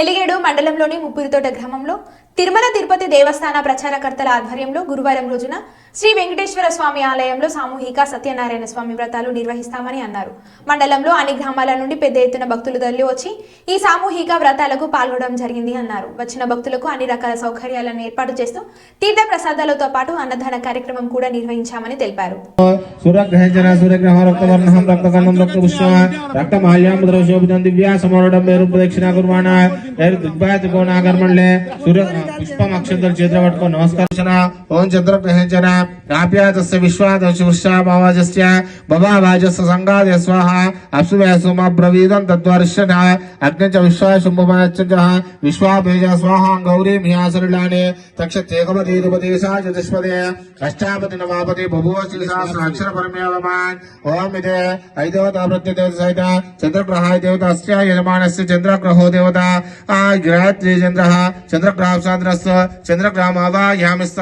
ఎలిగేడు మండలంలోని ముప్పిరితోట గ్రామంలో తిరుమల తిరుపతి దేవస్థాన ప్రచారకర్తల ఆధ్వర్యంలో గురువారం రోజున శ్రీ వెంకటేశ్వర స్వామి ఆలయంలో సామూహిక సత్యనారాయణ స్వామి వ్రతాలు నిర్వహిస్తామని అన్నారు. మండలంలో అన్ని గ్రామాల నుండి పెద్ద ఎత్తున భక్తులు తరలి వచ్చి ఈ సామూహిక వ్రతాలకు పాల్గొనడం జరిగింది అన్నారు. వచ్చిన భక్తులకు అన్ని రకాల సౌకర్యాలను ఏర్పాటు చేస్తూ తీర్థ ప్రసాదాలతో పాటు అన్నదాన కార్యక్రమం కూడా నిర్వహించామని తెలిపారు. రక్తమాల్యాం ద్రవశోభితం దివ్యా సమోరడం సూర్య పుష్పం అక్షంతలు చేతులు పట్టుకో నమస్కరించిన? ఓం చంద్రగ్రహంచన కాప్యాతస్య విశ్వాదశ వృషాభావాజస్య బభావాజస్య సంగాద స్వాహ. అప్సువే సోమబ్రవీదం తద్వర్షణ. అగ్ని చ శుంభమాచ విశ్వాభేజ స్వాహ గౌరీ మియాసరులానే. తక్షత్యేకమతీరుపదేశా చతుష్పదే అష్టాపతి నవాపతి బభువ శ్రీసహస్రాక్షర పరమేవమాన్. ఓం ఇదే ఐదవత ప్రత్యదేవత సహిత చంద్రగ్రహాయ దేవత అస్య యజమానస్య చంద్రగ్రహో దేవత. ग्रह त्रिचंद्र चंद्रग्राम साधनस्व चंद्रग्रामावायामिस्सा